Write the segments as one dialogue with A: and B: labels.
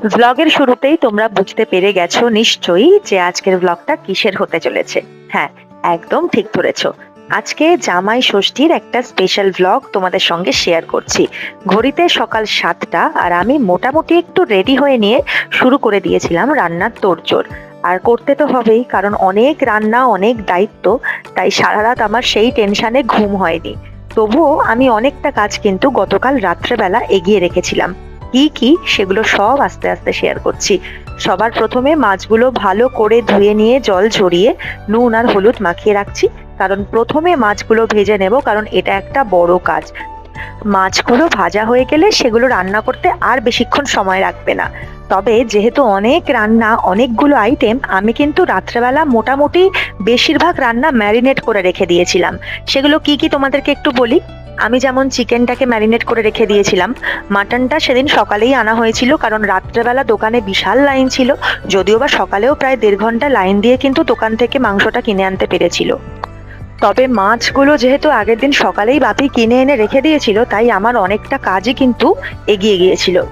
A: ভ্লগের শুরুতেই তোমরা বুঝতে পেরে গেছো নিশ্চয়ই যে আজকের ভ্লগটা কিসের হতে চলেছে। হ্যাঁ একদম ঠিক ধরেছো। আজকে জামাই ষষ্ঠীর একটা স্পেশাল ভ্লগ তোমাদের সঙ্গে শেয়ার করছি। ঘড়িতে সকাল সাতটা আর আমি মোটামুটি একটু রেডি হয়ে নিয়ে শুরু করে দিয়েছিলাম রান্নার তোড়জোড়। আর করতে তো হবেই, কারণ অনেক রান্না, অনেক দায়িত্ব, তাই সারা রাত আমার সেই টেনশানে ঘুম হয়নি। তবুও আমি অনেকটা কাজ কিন্তু গতকাল রাত্রেবেলা এগিয়ে রেখেছিলাম। কি কি সেগুলো সব আস্তে আস্তে শেয়ার করছি। সবার প্রথমে মাছগুলো ভালো করে ধুয়ে নিয়ে জল ঝরিয়ে নুন আর হলুদ মাখিয়ে রাখছি। কারণ প্রথমে মাছগুলো ভেজে নেব, কারণ এটা একটা বড় কাজ। মাছগুলো ভাজা হয়ে গেলে সেগুলো রান্না করতে আর বেশিক্ষণ সময় রাখবে না। তবে যেহেতু অনেক রান্না, অনেকগুলো আইটেম আমি কিন্তু রাত্রেবেলা মোটামুটি বেশিরভাগ রান্না ম্যারিনেট করে রেখে দিয়েছিলাম। সেগুলো কি কি তোমাদেরকে একটু বলি? আমি যেমন চিকেনটাকে ম্যারিনেট করে রেখে দিয়েছিলাম। মাটনটা সেদিন সকালেই আনা হয়েছিল কারণ রাত্রেবেলা দোকানে বিশাল লাইন ছিল। যদিও বা সকালেও প্রায় দেড় ঘণ্টা লাইন দিয়ে কিন্তু দোকান থেকে মাংসটা কিনে আনতে পেরেছিল। তবে মাছগুলো যেহেতু আগের দিন সকালেই বাপি কিনে এনে রেখে দিয়েছিল, তাই আমার অনেকটা কাজই কিন্তু এগিয়ে গিয়েছিল।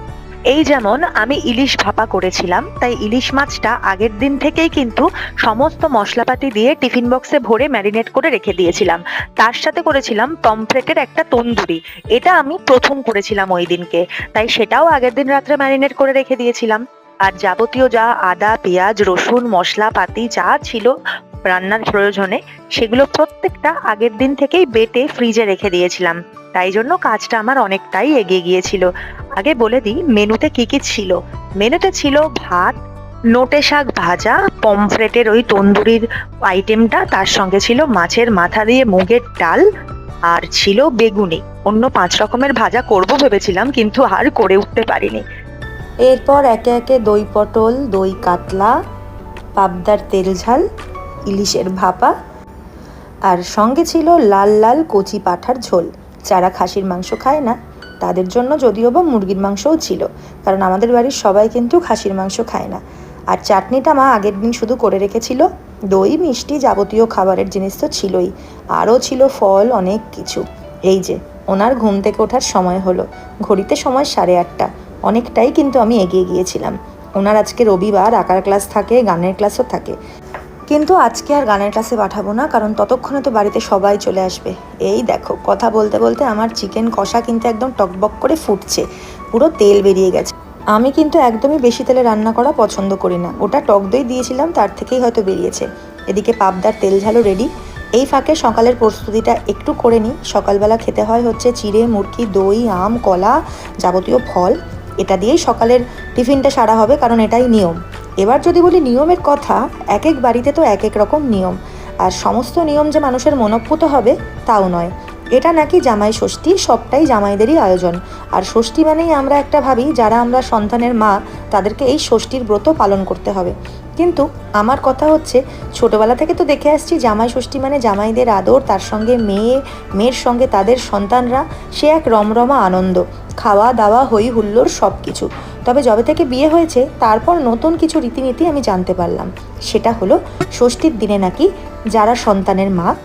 A: এই যেমন আমি ইলিশ ভাপা করেছিলাম, তাই ইলিশ মাছটা আগের দিন থেকেই কিন্তু সমস্ত মশলাপাতি দিয়ে টিফিন বক্সে ভরে ম্যারিনেট করে রেখে দিয়েছিলাম। তার সাথে করেছিলাম পমফ্রেটের একটা তন্দুরি, এটা আমি প্রথম করেছিলাম ওই দিনকে, তাই সেটাও আগের দিন রাত্রে ম্যারিনেট করে রেখে দিয়েছিলাম। আর যাবতীয় যা আদা, পেঁয়াজ, রসুন, মশলাপাতি যা ছিল রান্নার প্রয়োজনে সেগুলো প্রত্যেকটা আগের দিন থেকেই বেটে ফ্রিজে রেখে দিয়েছিলাম। তাই জন্য কাজটা আমার অনেকটাই এগিয়ে গিয়েছিল। আগে বলে দিই, মেনুতে কি কি ছিল? মেনুতে ছিল ভাত, নোটে শাক ভাজা, পমফ্রেটের ওই তন্দুরির আইটেমটা, তার সঙ্গে ছিল মাছের মাথা দিয়ে মুগের ডাল, আর ছিল বেগুনি। অন্য পাঁচ রকমের ভাজা করব ভেবেছিলাম, কিন্তু আর করে উঠতে পারিনি।
B: এরপর একে একে দই পটল, দই কাতলা, পাবদার তেল ঝাল ইলিশের ভাপা। আর সঙ্গে ছিল লাল লাল কচি পাঠার ঝোল। যারা খাসির মাংস খায় না, তাদের জন্য যদিও বা মুরগির মাংসও ছিল, কারণ আমাদের বাড়ির সবাই কিন্তু খাসির মাংস খায় না। আর চাটনিটা মা আগের দিন শুধু করে রেখেছিল। দই, মিষ্টি যাবতীয় খাবারের জিনিস তো ছিলই, আরও ছিল ফল, অনেক কিছু। এই যে, ওনার ঘুম থেকে ওঠার সময় হলো। ঘড়িতে সময় সাড়ে আটটা। অনেকটাই কিন্তু আমি এগিয়ে গিয়েছিলাম। ওনার আজকে রবিবার, আঁকার ক্লাস থাকে, গানের ক্লাসও থাকে। কিন্তু আজকে আর গানের ক্লাসে পাঠাবো না, কারণ ততক্ষণে তো বাড়িতে সবাই চলে আসবে। এই দেখো, কথা বলতে বলতে আমার চিকেন কষা কিন্তু একদম টকবক করে ফুটছে। পুরো তেল বেরিয়ে গেছে। আমি কিন্তু একদমই বেশি তেলে রান্না করা পছন্দ করি না। ওটা টক দই দিয়েছিলাম, তার থেকেই হয়তো বেরিয়েছে। এদিকে পাবদার তেল ঝালও রেডি এই ফাঁকে সকালের প্রস্তুতিটা একটু করে নিই। সকালবেলা খেতে হয় হচ্ছে চিড়ে মুরগি দই, আম, কলা যাবতীয় ফল। এটা দিয়েই সকালের টিফিনটা সারা হবে, কারণ এটাই নিয়ম। এবার যদি বলি নিয়মের কথা এক এক বাড়িতে তো এক এক রকম নিয়ম। আর সমস্ত নিয়ম যে মানুষের মনপ্রত হবে, তাও নয়। এটা নাকি জামাই ষষ্ঠী, সবটাই জামাইদেরই আয়োজন। আর ষষ্ঠী মানেই আমরা একটা ভাবি, যারা আমরা সন্তানের মা, তাদেরকে এই ষষ্ঠীর ব্রত পালন করতে হবে। কিন্তু আমার কথা হচ্ছে, ছোটবেলা থেকে তো দেখে আসছি জামাই ষষ্ঠী মানে জামাইদের আদর, তার সঙ্গে মেয়ে, মেয়ের সঙ্গে তাদের সন্তানরা, সে এক রমরমা আনন্দ, খাওয়া দাওয়া, হই হুল্লোড় সব কিছু তবে যবে থেকে বিয়ে হয়েছে, তারপর নতুন কিছু রীতিনীতি আমি জানতে পারলাম। সেটা হলো, ষষ্ঠীর দিনে নাকি যারা সন্তানের মা,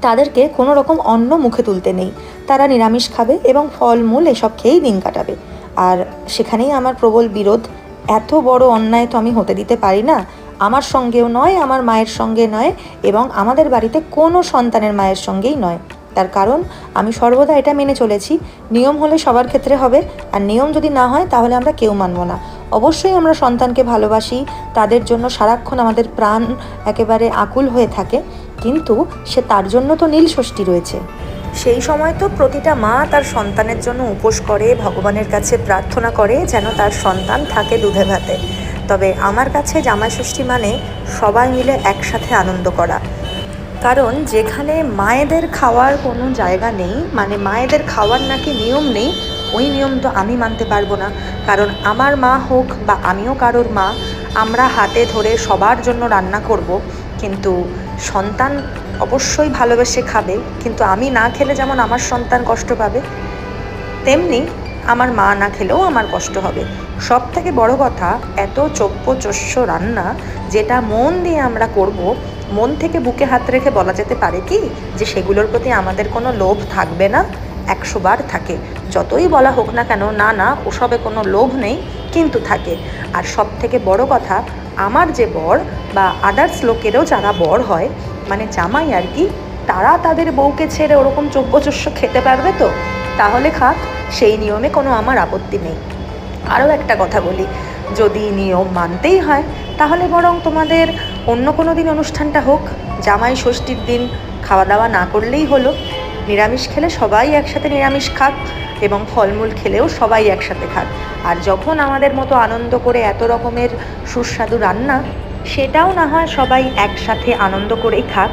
B: তাদেরকে কোনো রকম অন্ন মুখে তুলতে নেই। তারা নিরামিষ খাবে এবং ফলমূল এসব খেয়েই দিন কাটাবে। আর সেখানেই আমার প্রবল বিরোধ এত বড় অন্যায় তো আমি হতে দিতে পারি না। আমার সঙ্গেও নয়, আমার মায়ের সঙ্গে নয় এবং আমাদের বাড়িতে কোনো সন্তানের মায়ের সঙ্গেই নয়। তার কারণ, আমি সর্বদা এটা মেনে চলেছি, নিয়ম হলে সবার ক্ষেত্রে হবে আর নিয়ম যদি না হয় তাহলে আমরা কেউ মানব না। অবশ্যই আমরা সন্তানকে ভালোবাসি, তাদের জন্য সারাক্ষণ আমাদের প্রাণ একেবারে আকুল হয়ে থাকে, কিন্তু সে তার জন্য তো নীল ষষ্ঠী রয়েছে। সেই সময় তো প্রতিটা মা তার সন্তানের জন্য উপোস করে, ভগবানের কাছে প্রার্থনা করে যেন তার সন্তান থাকে দুধে ভাতে। তবে আমার কাছে জামাই ষষ্ঠী মানে সবাই মিলে একসাথে আনন্দ করা। কারণ যেখানে মায়েদের খাওয়ার কোনো জায়গা নেই মানে মায়েদের খাওয়ার নাকি নিয়ম নেই, ওই নিয়ম তো আমি মানতে পারব না। কারণ আমার মা হোক বা আমিও কারোর মা, আমরা হাতে ধরে সবার জন্য রান্না করব, কিন্তু সন্তান অবশ্যই ভালোবেসে খাবে, কিন্তু আমি না খেলে যেমন আমার সন্তান কষ্ট পাবে, তেমনি আমার মা না খেলেও আমার কষ্ট হবে। সব থেকে বড় কথা, এত চোপ্পচস্য রান্না যেটা মন দিয়ে আমরা করব, মন থেকে বুকে হাত রেখে বলা যেতে পারে কি? যে সেগুলোর প্রতি আমাদের কোনো লোভ থাকবে না, একশো বার থাকে। যতই বলা হোক না কেন, না না, ওসবে কোনো লোভ নেই, কিন্তু থাকে। আর সব থেকে বড় কথা, আমার যে বর বা আদার্স লোকেরও যারা বর হয় মানে জামাই আর কি, তারা তাদের বউকে ছেড়ে ওরকম চব্যচস্য খেতে পারবে তো? তাহলে খাক, সেই নিয়মে কোনো আমার আপত্তি নেই। আরও একটা কথা বলি, যদি নিয়ম মানতেই হয়, তাহলে বরং তোমাদের অন্য কোনো দিন অনুষ্ঠানটা হোক। জামাই ষষ্ঠীর দিন খাওয়া দাওয়া না করলেই হলো। নিরামিষ খেলে সবাই একসাথে নিরামিষ খাক এবং ফলমূল খেলেও সবাই একসাথে খাক। আর যখন আমাদের মতো আনন্দ করে এত রকমের সুস্বাদু রান্না সেটাও না হয় সবাই একসাথে আনন্দ করেই খাক।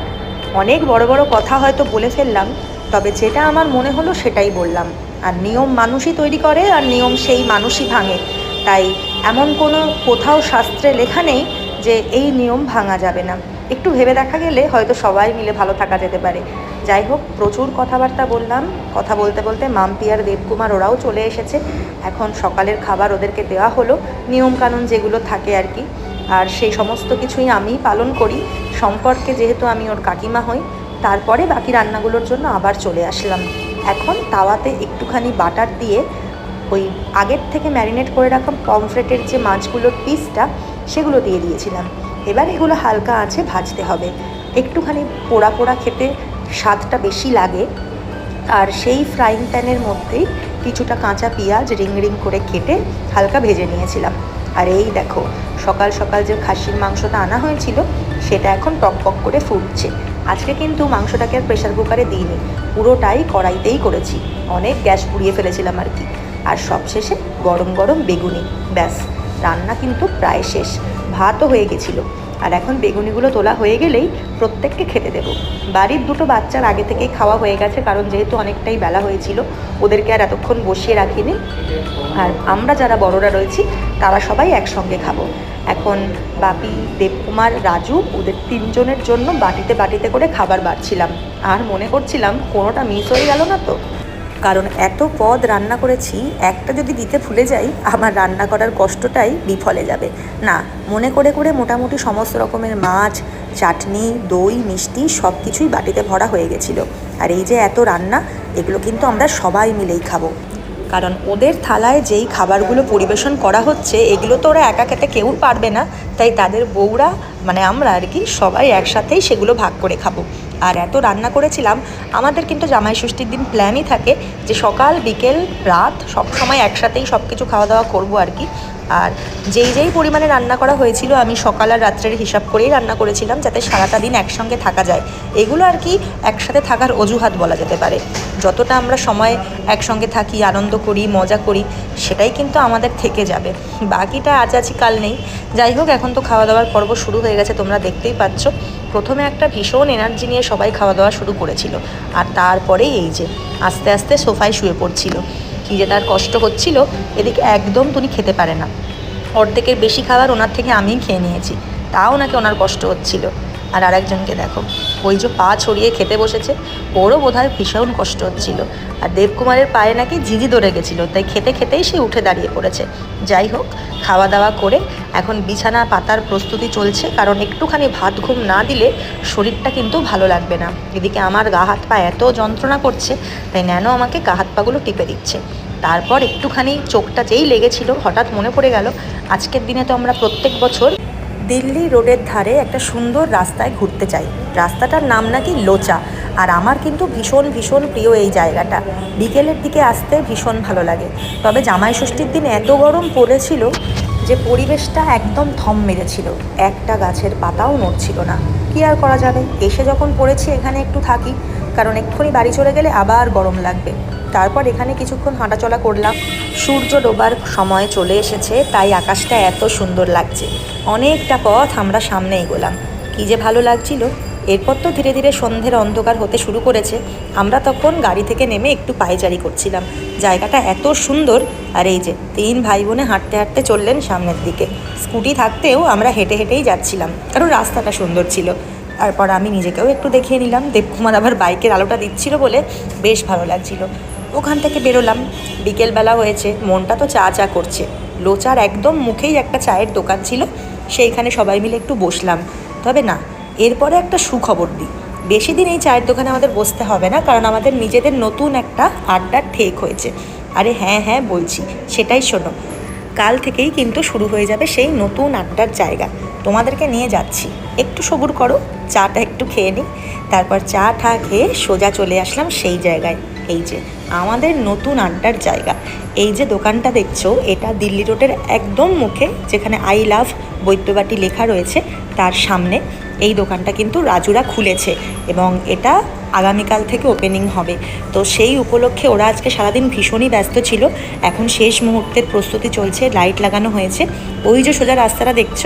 B: অনেক বড় বড় কথা হয়তো বলে ফেললাম, তবে যেটা আমার মনে হলো সেটাই বললাম। আর নিয়ম মানুষই তৈরি করে আর নিয়ম সেই মানুষই ভাঙে। তাই এমন কোনো কোথাও শাস্ত্রে লেখা নেই যে এই নিয়ম ভাঙা যাবে না। একটু ভেবে দেখা গেলে হয়তো সবাই মিলে ভালো থাকা যেতে পারে। যাই হোক, প্রচুর কথাবার্তা বললাম। কথা বলতে বলতে মাম্পি দেবকুমার ওরাও চলে এসেছে। এখন সকালের খাবার ওদেরকে দেওয়া হলো। নিয়মকানুন যেগুলো থাকে আর কি। আর সেই সমস্ত কিছুই আমি পালন করি। সম্পর্কে যেহেতু আমি ওর কাকিমা হই, তারপরে বাকি রান্নাগুলোর জন্য আবার চলে আসলাম। এখন তাওয়াতে একটুখানি বাটার দিয়ে ওই আগের থেকে ম্যারিনেট করে রাখা পমফ্রেটের যে মাছগুলোর পিসটা, সেগুলো দিয়ে দিয়েছিলাম। এবার এগুলো হালকা আছে ভাজতে হবে। একটুখানি পোড়া পোড়া খেতে স্বাদটা বেশি লাগে। আর সেই ফ্রাইং প্যানের মধ্যেই কিছুটা কাঁচা পেঁয়াজ রিং রিং করে কেটে হালকা ভেজে নিয়েছিলাম। আর এই দেখো, সকাল সকাল যে খাসির মাংসটা আনা হয়েছিল, সেটা এখন টকবক করে ফুটছে। আজকে কিন্তু মাংসটাকে আর প্রেশার কুকারে দিইনি, পুরোটাই কড়াইতেই করেছি। অনেক গ্যাস পুড়িয়ে ফেলেছিলাম আর কি। আর সবশেষে গরম গরম বেগুনি, ব্যাস। রান্না কিন্তু প্রায় শেষ। ভাতও হয়ে গেছিল। আর এখন বেগুনিগুলো তোলা হয়ে গেলেই প্রত্যেককে খেতে দেব। বাড়ির দুটো বাচ্চার আগে থেকেই খাওয়া হয়ে গেছে, কারণ যেহেতু অনেকটাই বেলা হয়েছিল, ওদেরকে আর এতক্ষণ বসিয়ে রাখিনি। আর আমরা যারা বড়রা রয়েছি, তারা সবাই একসঙ্গে খাব। এখন বাপি, দেবকুমার, রাজু, ওদের তিনজনের জন্য বাটিতে বাটিতে করে খাবার বাড়ছিলাম। আর মনে করছিলাম কোনোটা মিস হয়ে গেল না তো? কারণ এত পদ রান্না করেছি, একটা যদি দিতে ভুলে যাই, আমার রান্না করার কষ্টটাই বিফলে যাবে। না, মনে করে করে মোটামুটি সমস্ত রকমের মাছ, চাটনি, দই, মিষ্টি সব কিছুই বাটিতে ভরা হয়ে গেছিল। আর এই যে এত রান্না, এগুলো কিন্তু আমরা সবাই মিলেই খাব। কারণ ওদের থালায় যেই খাবারগুলো পরিবেশন করা হচ্ছে, এগুলো তো ওরা একা খেতে কেউ পারবে না। তাই তাদের বউরা মানে আমরা আর কি, সবাই একসাথেই সেগুলো ভাগ করে খাব। আর এত রান্না করেছিলাম, আমাদের কিন্তু জামাই ষষ্ঠীর দিন প্ল্যানই থাকে যে সকাল, বিকেল, রাত সব সময় একসাথেই সব কিছু খাওয়া দাওয়া করব আর কি। আর যেই যেই পরিমাণে রান্না করা হয়েছিল, আমি সকাল আর রাত্রের হিসাব করেই রান্না করেছিলাম যাতে সারাটা দিন একসঙ্গে থাকা যায়। এগুলো আর কি একসাথে থাকার অজুহাত বলা যেতে পারে। যতটা আমরা সময় একসঙ্গে থাকি, আনন্দ করি, মজা করি, সেটাই কিন্তু আমাদের থেকে যাবে। বাকিটা আজ আছি, কাল নেই। যাই হোক, এখন তো খাওয়া দাওয়ার পর্ব শুরু হয়ে গেছে, তোমরা দেখতেই পাচ্ছ। প্রথমে একটা ভীষণ এনার্জি নিয়ে সবাই খাওয়া দাওয়া শুরু করেছিল। আর তারপরেই এই যে আস্তে আস্তে সোফায় শুয়ে পড়ছিল। কী যে তার কষ্ট হচ্ছিল, এদিকে একদম তুমি খেতে পারে না। অর্ধেকের বেশি খাবার ওনার থেকে আমিই খেয়ে নিয়েছি। তাও নাকি ওনার কষ্ট হচ্ছিল। আর আরেকজনকে দেখো ওই যে পা ছড়িয়ে খেতে বসেছে। ওরও বোধহয় ভীষণ কষ্ট হচ্ছিল। আর দেবকুমারের পায়ে নাকি ঝিঝি ধরে গেছিল, তাই খেতে খেতেই সে উঠে দাঁড়িয়ে পড়েছে। যাই হোক খাওয়া দাওয়া করে এখন বিছানা পাতার প্রস্তুতি চলছে, কারণ একটুখানি ভাত ঘুম না দিলে শরীরটা কিন্তু ভালো লাগবে না। এদিকে আমার গা হাত পা এত যন্ত্রণা করছে, তাই ন্যানো আমাকে গা হাত পাগুলো টিপে দিচ্ছে। তারপর একটুখানি চোখটা যেই লেগেছিল, হঠাৎ মনে পড়ে গেল, আজকের দিনে তো আমরা প্রত্যেক বছর দিল্লি রোডের ধারে একটা সুন্দর রাস্তায় ঘুরতে চাই। রাস্তাটার নাম নাকি লোচা। আর আমার কিন্তু ভীষণ ভীষণ প্রিয় এই জায়গাটা। বিকেলের দিকে আসতে ভীষণ ভালো লাগে। তবে জামাই ষষ্ঠীর দিন এত গরম পড়েছিল যে পরিবেশটা একদম থম মেরেছিল। একটা গাছের পাতাও নড়ছিল না। কি আর করা যাবে? এসে যখন পড়েছি এখানে একটু থাকি। কারণ এক্ষুনি বাড়ি চলে গেলে আবার গরম লাগবে। তারপর এখানে কিছুক্ষণ হাঁটাচলা করলাম। সূর্য ডোবার সময় চলে এসেছে, তাই আকাশটা এত সুন্দর লাগছে। অনেকটা পথ আমরা সামনে এগোলাম। কী যে ভালো লাগছিল। এরপর তো ধীরে ধীরে সন্ধ্যের অন্ধকার হতে শুরু করেছে। আমরা তখন গাড়ি থেকে নেমে একটু পায়চারি করছিলাম। জায়গাটা এত সুন্দর। আর এই যে, তিন ভাই বোনে হাঁটতে হাঁটতে চললেন সামনের দিকে। স্কুটি থাকতেও আমরা হেঁটে হেঁটেই যাচ্ছিলাম। কারণ রাস্তাটা সুন্দর ছিল। তারপর আমি নিজেকেও একটু দেখিয়ে নিলাম। দেবকুমার আবার বাইকের আলোটা দিচ্ছিল বলে বেশ ভালো লাগছিল। ওখান থেকে বেরোলাম। বিকেলবেলা হয়েছে, মনটা তো চা চা করছে। লোচার একদম মুখেই একটা চায়ের দোকান ছিল, সেইখানে সবাই মিলে একটু বসলাম। তবে না, এরপরে একটা সুখবর দিই। বেশি দিন এই চায়ের দোকানে আমাদের বসতে হবে না, কারণ আমাদের নিজেদের নতুন একটা আড্ডার ঠেক হয়েছে। আরে হ্যাঁ হ্যাঁ বলছি, সেটাই শোনো। কাল থেকেই কিন্তু শুরু হয়ে যাবে সেই নতুন আড্ডার জায়গা। তোমাদেরকে নিয়ে যাচ্ছি। একটু সবুর করো, চাটা একটু খেয়ে নিই। তারপর চা ঠা খেয়ে সোজা চলে আসলাম সেই জায়গায়। এই যে, আমাদের নতুন আড্ডার জায়গা। এই যে দোকানটা দেখছ, এটা দিল্লি রোডের একদম মুখে, যেখানে আই লাভ বৈদ্যবাটি লেখা রয়েছে তার সামনে। এই দোকানটা কিন্তু রাজুরা খুলেছে এবং এটা আগামীকাল থেকে ওপেনিং হবে। তো সেই উপলক্ষে ওরা আজকে সারাদিন ভীষণই ব্যস্ত ছিল। এখন শেষ মুহূর্তের প্রস্তুতি চলছে লাইট লাগানো হয়েছে। ওই যে সোজা রাস্তাটা দেখছ,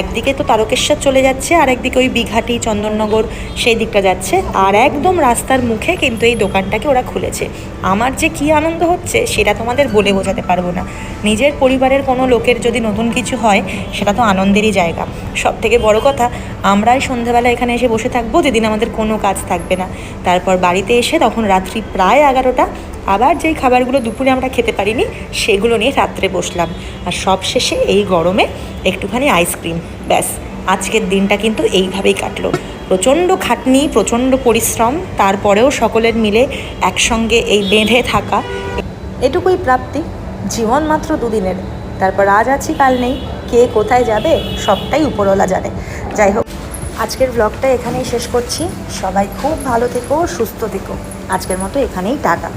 B: একদিকে তো তারকেশ্বর চলে যাচ্ছে, আর একদিকে ওই বিঘাটি, চন্দননগর সেই দিকটা যাচ্ছে। আর একদম রাস্তার মুখে কিন্তু এই দোকানটাকে ওরা খুলেছে। আমার যে কী আনন্দ হচ্ছে, সেটা তোমাদের বলে বোঝাতে পারব না। নিজের পরিবারের কোনো লোকের যদি নতুন কিছু হয়, সেটা তো আনন্দেরই জায়গা। সব থেকে বড় কথা, আমরাই সন্ধেবেলা এখানে এসে বসে থাকব, যেদিন আমাদের কোনো কাজ থাকবে না। তারপর বাড়িতে এসে তখন রাত্রি প্রায় এগারোটা, আবার যেই খাবারগুলো দুপুরে আমরা খেতে পারিনি, সেগুলো নিয়ে রাত্রে বসলাম। আর সব শেষে এই গরমে একটুখানি আইসক্রিম ব্যাস। আজকের দিনটা কিন্তু এইভাবেই কাটলো। প্রচণ্ড খাটনি, প্রচণ্ড পরিশ্রম, তারপরেও সকলের মিলে একসঙ্গে এই বেঁধে থাকা এটুকুই প্রাপ্তি। জীবন মাত্র দুদিনের। তারপর আজ আছি, কাল নেই। কে কোথায় যাবে, সবটাই উপরওয়ালা জানে। যাই হোক। আজকের ব্লগটা এখানেই শেষ করছি। সবাই খুব ভালো থেকো, সুস্থ থেকো। আজকের মতো এখানেই টাটা।